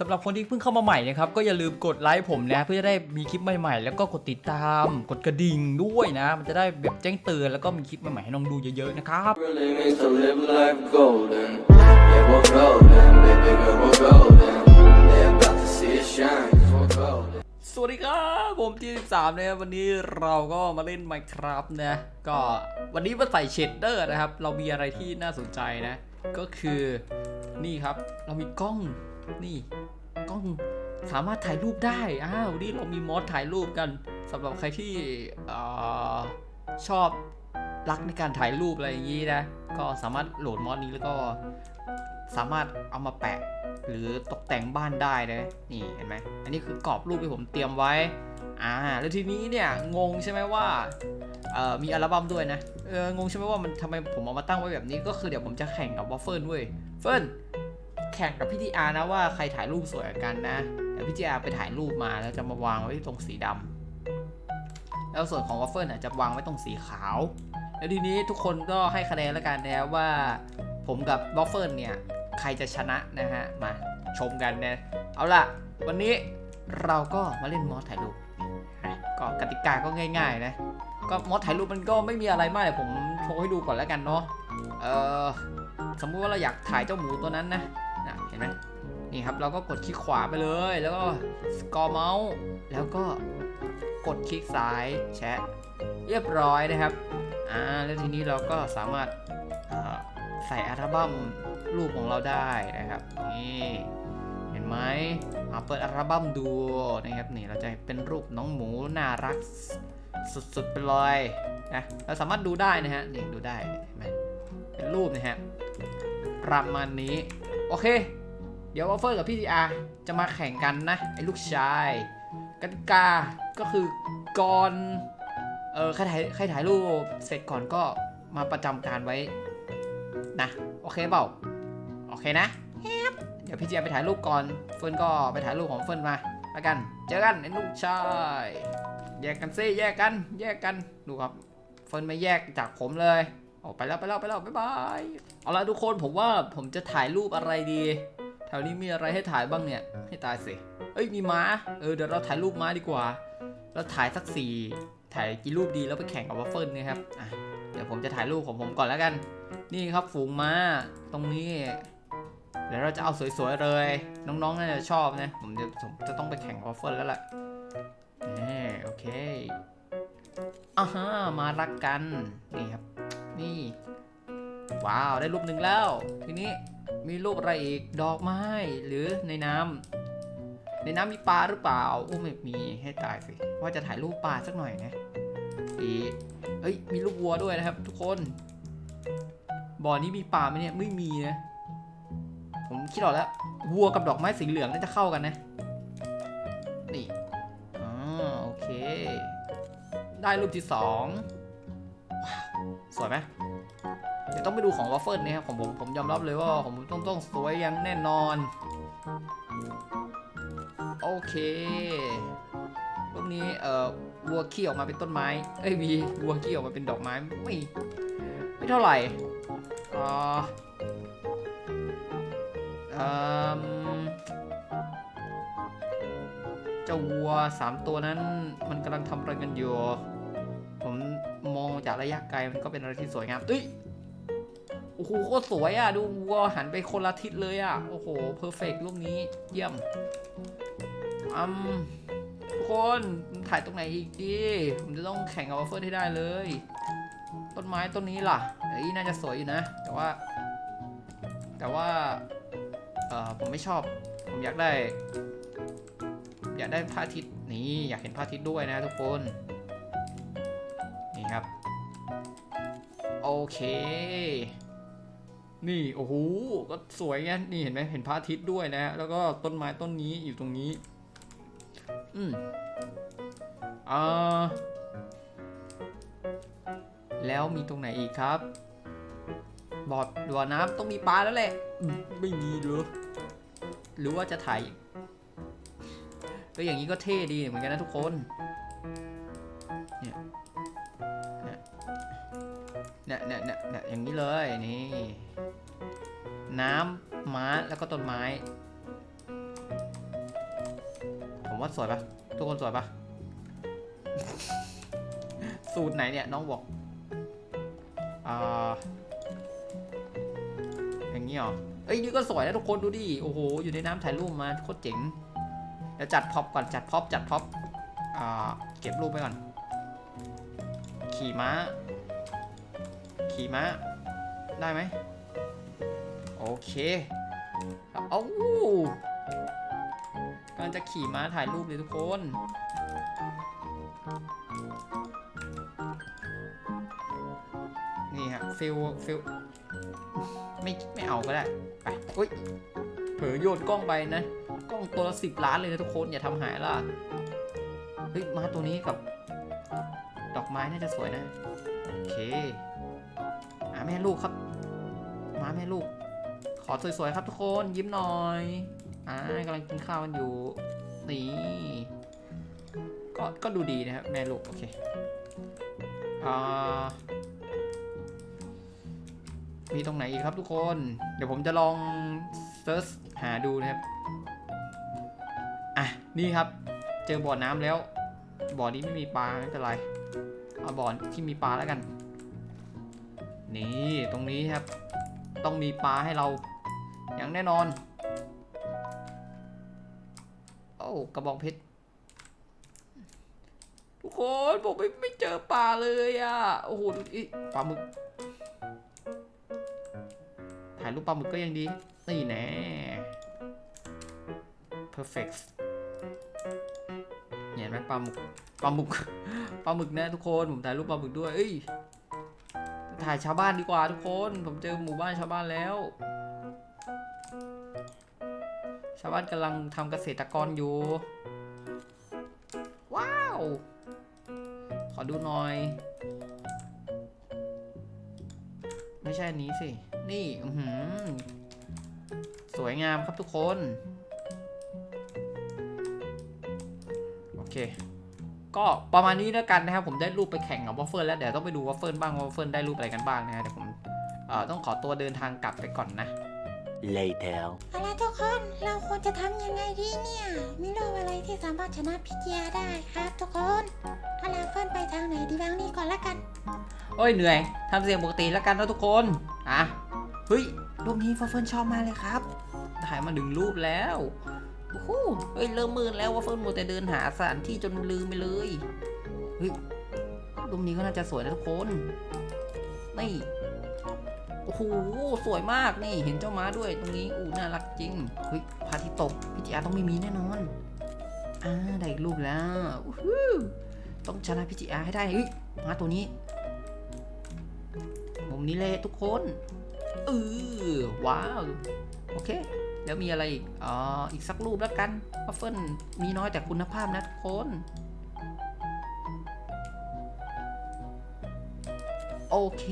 สำหรับคนที่เพิ่งเข้ามาใหม่นะครับก็อย่าลืมกดไลค์ผมนะเพื่อจะได้มีคลิปใหม่ๆ แล้วก็กดติดตาม กดกระดิ่งด้วยนะ มันจะได้แบบแจ้งเตือนแล้วก็มีคลิปใหม่ๆให้น้องดูเยอะๆนะครับ really means to live life golden. Yeah, we're golden, baby girl, we're golden. They're about to see us shine, cause we're golden. สวัสดีครับผมที่13นะครับวันนี้เราก็มาเล่น Minecraft นะก็วันนี้มาใส่เชดเดอร์นะครับ เรามีอะไรที่น่าสนใจนะ ก็คือนี่ครับเรามีกล้อง นี่กล้องสามารถถ่ายรูปได้อ้าววันนี้เรามีมอสถ่ายรูปกันสำหรับใครที่อชอบรักในการถ่ายรูปอะไรอย่างนี้นะ ก็สามารถโหลดมอสนี้แล้วก็สามารถเอามาแปะหรือตกแต่งบ้านได้นะนี่เห็นไหมอันนี้คือกรอบรูปที่ผมเตรียมไว้อ่าแล้วทีนี้เนี่ยงงใช่ไหมว่าเอ่อมีอัลบั้มด้วยนะเอองงใช่ไหมว่ามันทำไมผมเอามาตั้งไว้แบบนี้ก็คือเดี๋ยวผมจะแข่งกับวอฟเฟิลด้วยเฟิล แข่งกับพี่ทีอาร์นะว่าใครถ่ายรูปสวยกันนะเดี๋ยวพี่ทีอาร์ไปถ่ายรูปมาแล้วจะมาวางไว้ที่ตรงสีดำแล้วส่วนของวอฟเฟิลน่ะจะวางไว้ตรงสีขาว แล้วทีนี้ทุกคนก็ให้คะแนนแล้วกันนะว่า ผมกับวอฟเฟิลเนี่ยใครจะชนะนะฮะมาชมกันนะเอาล่ะ วันนี้เราก็มาเล่นมอสถ่ายรูปก็กติกาก็ง่าย ๆ นะ ก็มอสถ่ายรูปมันก็ไม่มีอะไรมากเดี๋ยวผมโชว์ให้ดูก่อนแล้วกันเนาะเออสมมุติว่าเราอยากถ่ายเจ้าหมูตัวนั้นนะ ห็นไหมนี่ครับเราก็กดคลิกขวาไปเลย แล้วก็สกอร์เมาส์แล้วก็กดคลิกซ้ายแชะเรียบร้อยนะครับอ่าแล้วทีนี้เราก็สามารถใส่อัลบั้มรูปของเราได้นะครับนี่เห็นไหมเอาเปิดอัลบั้มดูนะครับนี่เราจะเป็นรูปน้องหมูน่ารักสุดๆไปเลยนะเราสามารถดูได้นะฮะนี่ดูได้เห็นไหมเป็นรูปนะฮะประมาณนี้โอเค เดี๋ยววอฟเฟิลกับพี่ทีอาจะมาแข่งกันนะไอ้ลูกชายกติกาก็คือก่อนเออใครถ่ายใครถ่ายรูปเสร็จก่อนก็มาประจำการไว้นะโอเคเปล่าโอเคนะเดี๋ยวพี่เจียไปถ่ายรูปก่อนเฟิร์นก็ไปถ่ายรูปของเฟิร์นมาแล้วกัน เจอกันไอ้ลูกชายแยกกันซิแยกกัน แยกกันดูครับเฟิร์นไม่แยกจากผมเลยออกไปแล้วไปแล้วไปแล้วบ๊ายบายเอาละทุกคนผมว่าผมจะถ่ายรูปอะไรดี แถวนี้มีอะไรให้ถ่ายบ้างเนี่ย ให้ตายสิ เอ้ยมีม้า เออเดี๋ยวเราถ่ายรูปม้าดีกว่า เราถ่ายสักสี่ถ่ายกี่รูปดีแล้วไปแข่งกับวัฟเฟิลนะครับอะเดี๋ยวผมจะถ่ายรูปของผมก่อนแล้วกัน นี่ครับฝูงม้าตรงนี้เดี๋ยวเราจะเอาสวยๆเลย น้องๆน่าจะชอบนะ ผมจะผมจะต้องไปแข่งวอฟเฟิลแล้วล่ะนี่โอเคอ่าฮะมารักกัน นี่ครับ นี่ ว้าวได้รูปหนึ่งแล้ว ทีนี้มีรูปอะไรอีกดอกไม้หรือในน้ำในน้ำมีปลาหรือเปล่าโอ้ไม่มีให้ตายสิว่าจะถ่ายรูปปลาสักหน่อยนะอีเอ้ยมีลูกวัวด้วยนะครับ ทุกคนบ่อนี้มีปลาไหมเนี่ยไม่มีนะผมคิดออกแล้ววัวกับดอกไม้สีเหลืองน่าจะเข้ากันนะ นี่อ๋อโอเค ได้รูปที่สองสวยไหม ดี๋ยวต้องไปดูของวอฟเฟิลนะครับของผมผมยอมรับเลยว่าผมต้องต้องสวยอยังแน่นอน โอเครูปนี้เอ่อวัวขี้ออกมาเป็นต้นไม้ เอ้ยมีวัวขี้ออกมาเป็นดอกไม้ไม่ไม่เท่าไหร่อ่าเอิ่มเจ้าวัวสามตัวนั้นมันกำลังทำอะไรกันอยู่ ผมมองจากระยะไกลมันก็เป็นอะไรที่สวยงามเอ้ย โอ้โหโคตรสวยอะ ดูวัวหันไปคนละทิศเลยอะ โอ้โห เพอร์เฟกรูปนี้เยี่ยมอืมทุกคนถ่ายตรงไหนอีกดี ผมจะต้องแข่งกับวัฟเฟิลให้ได้เลย ต้นไม้ต้นนี้ล่ะเอ้ยน่าจะสวยอยู่นะ แต่ว่า แต่ว่า เออผมไม่ชอบ ผมอยากได้ อยากได้พระอาทิตย์นี่อยากเห็นพระอาทิตย์ด้วยนะทุกคน นี่ครับ โอเค นี่โอ้โหก็สวยไงนี่เห็นไหมเห็นพระอาทิตย์ด้วยนะ แล้วก็ต้นไม้ต้นนี้อยู่ตรงนี้ อืมอ่าแล้วมีตรงไหนอีกครับบ่อบ่อน้ำต้องมีปลาแล้วแหละ ไม่มีเหรอหรือว่าจะถ่ายก็อย่างนี้ก็เท่ดีเหมือนกันนะทุกคนเนี่ยเนี่ยเนี่ยเนี่ยอย่างนี้เลยนี่ น้ำม้าแล้วก็ต้นไม้ ผมว่าสวยปะทุกคนสวยปะสูตรไหนเนี่ยน้องบอกอ่าอย่างนี้เหรอเอ้ยนี่ก็สวยนะทุกคนดูดิโอ้โหอยู่ในน้ำถ่ายรูปมาโคตรเจ๋งเดี๋ยวจัดพ็อปก่อนจัดพ็อปจัดพ็อปอ่าเก็บรูปไว้ก่อน ขี่ม้า ขี่ม้าได้ไหม เคเอ้ากำลังจะขี่ม้าถ่ายรูปเลยทุกคนนี่ฮะฟิลฟิลไม่ไม่เอาก็ได้ ไปอุ้ยเผลอโยนกล้องไปนะ กล้องตัวละสิบล้านเลยนะทุกคน อย่าทำหายล่ะ เฮ้ย มาตัวนี้กับ ดอกไม้น่าจะสวยนะ โอเคมาแม่ลูกครับ มาแม่ลูก ขอสวยๆครับทุกคนยิ้มหน่อยอ่ากำลังกินข้าวกันอยู่นี่ก็ก็ดูดีนะครับแม่ลูกโอเคอ่ามีตรงไหนอีกครับทุกคน เดี๋ยวผมจะลองเซิร์ชหาดูนะครับ อะ นี่ครับ เจอบ่อน้ำแล้ว บ่อนี้ไม่มีปลาไม่เป็นไร เอาบ่อที่มีปลาแล้วกัน นี่ ตรงนี้ครับ ต้องมีปลาให้เรา อย่างแน่นอน โอ้กระบองเพชร ทุกคนผมไม่ไม่เจอปลาเลยอะ โอ้โหดูดิปลาหมึก ถ่ายรูปปลาหมึกก็ยังดี นี่แน่ perfect เห็นไหมปลาหมึก ปลาหมึก ปลาหมึกนะทุกคน ผมถ่ายรูปปลาหมึกด้วย เอ้ย ถ่ายชาวบ้านดีกว่าทุกคน ผมเจอหมู่บ้านชาวบ้านแล้วาวบ้านกำลังทำเกษตรกรอยู่ ว้าว ขอดูหน่อย ไม่ใช่อันนี้สิ นี่ อือหือสวยงามครับทุกคน โอเค ก็ประมาณนี้แล้วกันนะครับ ผมได้รูปไปแข่งกับวอฟเฟิลแล้ว เดี๋ยวต้องไปดูวอฟเฟิลบ้างว่าวอฟเฟิลได้รูปอะไรกันบ้างนะฮะเดี๋ยวผมเอ่อต้องขอตัวเดินทางกลับไปก่อนนะ Later. เอาล่ะทุกคนเราควร จะทำยังไงดีเนี่ย มีโลกอะไรที่สามารถชนะพิเจียได้ครับทุกคนเอาล่ะเฟินไปทางไหนดีบ้างนี่ก่อนละกัน โอ้ยเหนื่อยทำเสียงปกติแล้วกันนะทุกคน อะ เฮ้ยรูปนี้วอเฟิลชอบมากเลยครับ ถ่ายมาหนึ่งรูปแล้วโอ้โหเฮ้ยเริ่มมืดแล้ววอฟเฟิลมัวแต่เดินหาสถานที่จนลืมไปเลยเฮ้ยรูปนี้ก็น่าจะสวยนะทุกคนนี่โอ้โหสวยมากนี่เห็นเจ้าม้าด้วยตรงนี้อู้น่ารักจริงเฮ้ย ทิตย์ตกพิจิอาต้องไม่มีแน่นอน อ่าได้อีกรูปแล้วต้องชนะพิจิอาให้ได้เฮ้ยมาตัวนี้ มุมนี้เลยทุกคนเออว้าว โอเค แล้วมีอะไรอีกอ๋ออีกสักรูปแล้วกันวัฟเฟิลมีน้อยแต่คุณภาพนะทุกคนโอเค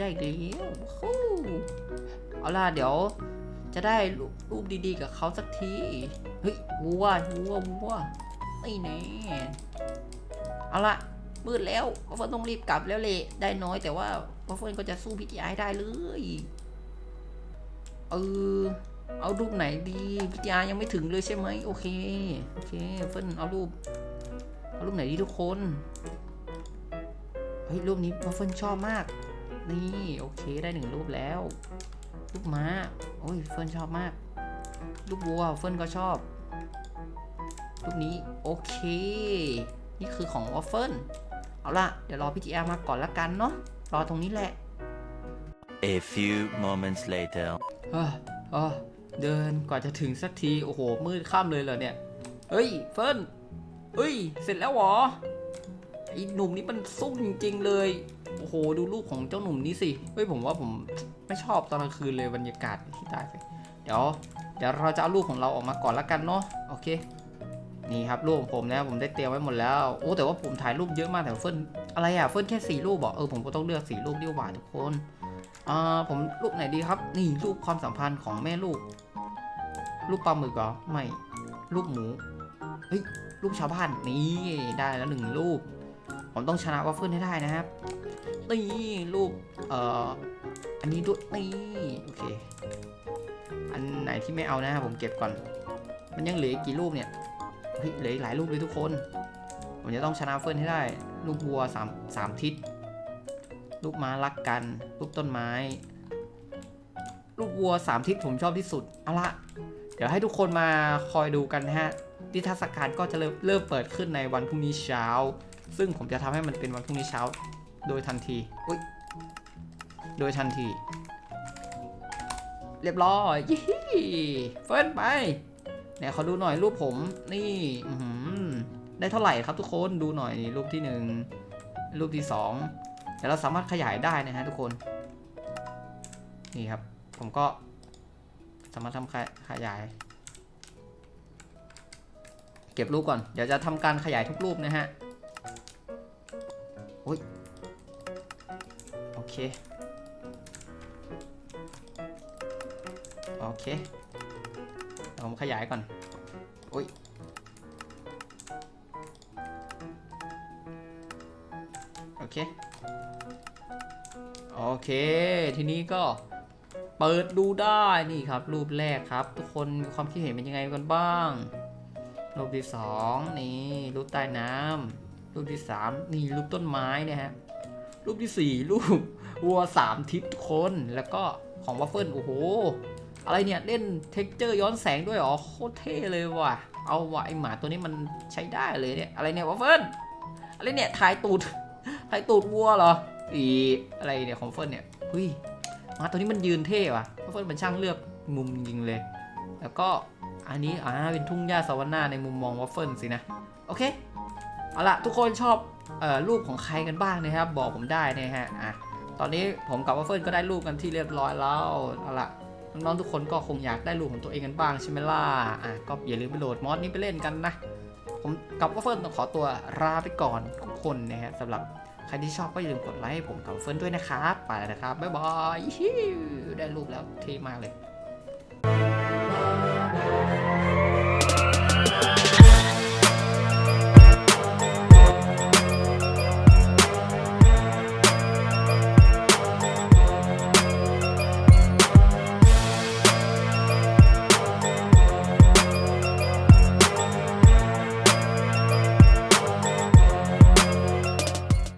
ได้แล้วเอาล่ะ เดี๋ยว จะได้รูปดีๆ กับเขาสักที เฮ้ยวัววัววัวนี่แน่เอาล่ะมืดแล้ววัฟเฟิลต้องรีบกลับแล้วเละได้น้อยแต่ว่าวัฟเฟิลก็จะสู้พิจิไอได้เลยเออเอารูปไหนดีพิจิไอยังไม่ถึงเลยใช่ไหมโอเคโอเคเฟิลเอารูปเอารูปไหนดีทุกคนเฮ้ยรูปนี้วัฟเฟิลชอบมาก นี่โอเคได้หนึ่งรูปแล้ว รูปม้า โอ้ยเฟิลชอบมากรูปวัวเฟิลก็ชอบรูปนี้โอเค นี่คือของวัฟเฟิลเอาล่ะ เดี๋ยวรอพี่จีอามาก่อนละกันเนาะ รอตรงนี้แหละ A few moments later. เอ้อเอ้อเดินกว่าจะถึงสักที โอ้โห มืดค่ำเลยเหรอเนี่ย เฮ้ย เฟิร์นเฮ้ย เสร็จแล้วเหรอไอ้หนุ่มนี่มันซุ่มจริงๆเลย โอ้โห ดูรูปของเจ้าหนุ่มนี้สิ เฮ้ยผมว่าผมไม่ชอบตอนกลางคืนเลยบรรยากาศที่ตายไป เดี๋ยว เดี๋ยวเราจะเอารูปของเราออกมาก่อนละกันเนาะ โอเค นี่ครับรูปของผมนะผมได้เตรียมไว้หมดแล้ว โอ้แต่ว่าผมถ่ายรูปเยอะมากแต่เฟิร์นอะไรอะเฟิร์นแค่สี่รูปบอกเออผมก็ต้องเลือกสี่รูปดีกว่าทุกคนอ่าผมรูปไหนดีครับ นี่รูปความสัมพันธ์ของแม่ลูก รูปปลาหมึกเหรอ ไม่ รูปหมู เฮ้ยรูปชาวบ้านนี่ได้แล้วหนึ่งรูป ผมต้องชนะวัฟเฟิลให้ได้นะครับ นี่รูปเอ่ออันนี้ด้วยนี่โอเค อันไหนที่ไม่เอานะครับผมเก็บก่อน มันยังเหลือกี่รูปเนี่ยเฮ้ยเหลืออีกหลายลูกเลยทุกคนผมจะต้องชนะเฟิร์นให้ได้ลูกวัวสามสามทิศลูกม้ารักกันลูกต้นไม้ลูกวัวสามทิศผมชอบที่สุดเอาละเดี๋ยวให้ทุกคนมาคอยดูกันนะฮะนิทรรศการก็จะเริ่มเริ่มเปิดขึ้นในวันพรุ่งนี้เช้า ซึ่งผมจะทำให้มันเป็นวันพรุ่งนี้เช้า โดยทันทีอุ้ยโดยทันที เรียบร้อยยี่เฟิร์นไปเนี่ยขอดูหน่อยรูปผมนี่อื้อหือได้เท่าไหร่ครับทุกคนดูหน่อยนี่รูปที่หนึ่งรูปที่สองเดี๋ยวเราสามารถขยายได้นะฮะทุกคน นี่ครับ ผมก็สามารถทำขยขยาย เก็บรูปก่อน เดี๋ยวจะทำการขยายทุกรูปนะฮะอุ้ยโอ เค โอเคเดี๋ยวผมขยายก่อน อุ้ยโอเค โอเค ทีนี้ก็เปิดดูได้นี่ครับ รูปแรกครับ ทุกคนมีความคิดเห็นเป็นยังไงกันบ้าง รูปที่สองนี่รูปใต้น้ำรูปที่สามนี่รูปต้นไม้นี่ยฮะรูปที่สี่รูป วัวสามทิศทุกคนแล้วก็ของวัฟเฟิลโอ้โห อะไรเนี่ย เล่นเท็กเจอร์ย้อนแสงด้วยเหรอ โคตรเท่เลยว่ะ เอาว่ะไอหมาตัวนี้มันใช้ได้เลยเนี่ย อะไรเนี่ยวัฟเฟิลอะไรเนี่ยถ่ายตูดถ่ายตูดวัวเหรอ อีอะไรเนี่ยของเฟิลเนี่ยหุยหมาตัวนี้มันยืนเท่ว่ะเพราะเฟิร์นเป็นช่างเลือกมุมจริงเลย แล้วก็อันนี้อ่าเป็นทุ่งหญ้าสวรรค์ในมุมมองวัฟเฟิลสินะ โอเค เอาละทุกคนชอบเอ่อรูปของใครกันบ้างนะครับ บอกผมได้นะฮะอะ ตอนนี้ผมกับวัฟเฟิลก็ได้รูปกันที่เรียบร้อยแล้วเอาละน้องๆทุกคนก็คงอยากได้รูปของตัวเองกันบ้างใช่ไหมล่ะอะก็อย่าลืมไปโหลดมอดนี้ไปเล่นกันนะผมกับวัฟเฟิลต้องขอตัวลาไปก่อนทุกคนนะฮะสำหรับใครที่ชอบก็อย่าลืมกดไลค์ให้ผมกับเฟิร์นด้วยนะครับ ไปแล้วนะครับ บ๊ายบาย ได้รูปแล้วเท่มากเลย